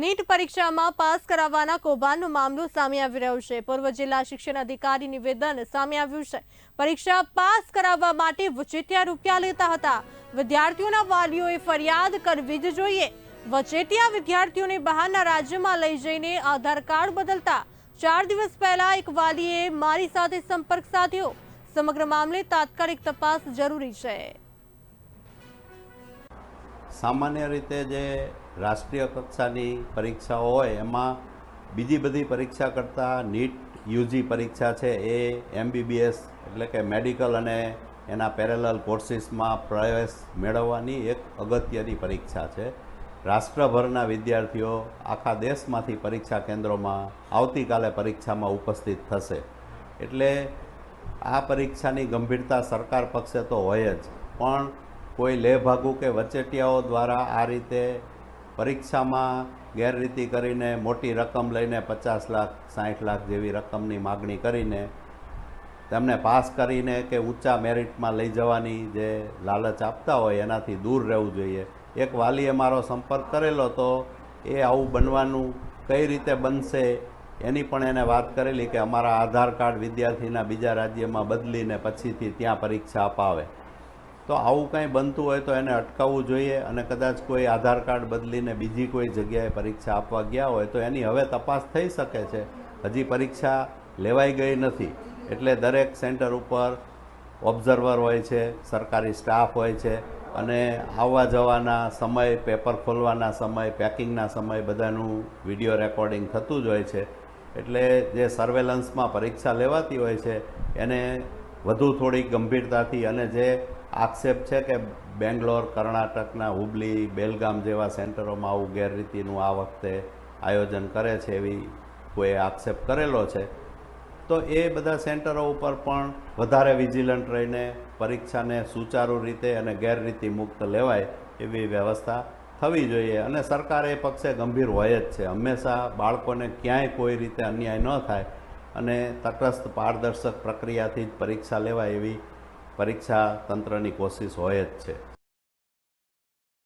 NEET પરીક્ષામાં pass કરાવવાના કૌભાંડનો મામલો સામે આવી રહ્યો છે. પૂર્વ જિલ્લા શિક્ષણ અધિકારી નિવેદન સામે આવ્યું છે. પરીક્ષા પાસ કરાવવા માટે વચેટિયા રૂપિયા લેતા હતા. વિદ્યાર્થીઓના વાલીઓએ ફરિયાદ કરવી જ જોઈએ. વચેટિયા વિદ્યાર્થીઓને બહારના રાજ્યમાં લઈ જઈને આધાર કાર્ડ બદલતા ચાર દિવસ પહેલા એક વાલીએ મારી સાથે સંપર્ક સાધ્યો. સમગ્ર મામલે તાત્કાલિક તપાસ જરૂરી છે. સામાન્ય રીતે જે રાષ્ટ્રીય કક્ષાની પરીક્ષાઓ હોય, એમાં બીજી બધી પરીક્ષા કરતાં નીટ, યુજી પરીક્ષા છે એ એમબીબીએસ એટલે કે મેડિકલ અને એના પેરેલલ કોર્સિસમાં પ્રવેશ મેળવવાની એક અગત્યની પરીક્ષા છે. રાષ્ટ્રભરના વિદ્યાર્થીઓ આખા દેશમાંથી પરીક્ષા કેન્દ્રોમાં આવતીકાલે પરીક્ષામાં ઉપસ્થિત થશે. એટલે આ પરીક્ષાની ગંભીરતા સરકાર પક્ષે તો હોય જ, પણ કોઈ લેભાગુ કે વચેટિયાઓ દ્વારા આ રીતે પરીક્ષામાં ગેરરીતિ કરીને મોટી રકમ લઈને પચાસ લાખ સાઠ લાખ જેવી રકમની માગણી કરીને તેમને પાસ કરીને કે ઊંચા મેરિટમાં લઈ જવાની જે લાલચ આપતા હોય એનાથી દૂર રહેવું જોઈએ. એક વાલીએ મારો સંપર્ક કરેલો તો એ આવું બનવાનું કઈ રીતે બનશે એની પણ એને વાત કરેલી કે અમારા આધાર કાર્ડ વિદ્યાર્થીના બીજા રાજ્યમાં બદલીને પછીથી ત્યાં પરીક્ષા અપાવે. તો આવું કંઈ બનતું હોય તો એને અટકાવવું જોઈએ અને કદાચ કોઈ આધાર કાર્ડ બદલીને બીજી કોઈ જગ્યાએ પરીક્ષા આપવા ગયા હોય તો એની હવે તપાસ થઈ શકે છે. હજી પરીક્ષા લેવાઈ ગઈ નથી. એટલે દરેક સેન્ટર ઉપર ઓબ્ઝર્વર હોય છે, સરકારી સ્ટાફ હોય છે અને આવવા જવાના સમય, પેપર ખોલવાના સમય, પેકિંગના સમય બધાનું વીડિયો રેકોર્ડિંગ થતું જ હોય છે. એટલે જે સર્વેલન્સમાં પરીક્ષા લેવાતી હોય છે, એને વધુ થોડી ગંભીરતાથી અને જે આક્ષેપ છે કે બેંગ્લોર, કર્ણાટકના હુબલી, બેલગામ જેવા સેન્ટરોમાં આવું ગેરરીતિનું આ વખતે આયોજન કરે છે એવી કોઈ આક્ષેપ કરેલો છે. તો એ બધા સેન્ટરો ઉપર પણ વધારે વિજિલન્ટ રહીને પરીક્ષાને સુચારુ રીતે અને ગેરરીતિ મુક્ત લેવાય એવી વ્યવસ્થા થવી જોઈએ અને સરકાર એ પક્ષે ગંભીર હોય જ છે. હંમેશા બાળકોને ક્યાંય કોઈ રીતે અન્યાય ન થાય અને તટસ્થ પારદર્શક પ્રક્રિયાથી જ પરીક્ષા લેવાય એવી પરીક્ષા તંત્રની કોશિશ હોય જ છે.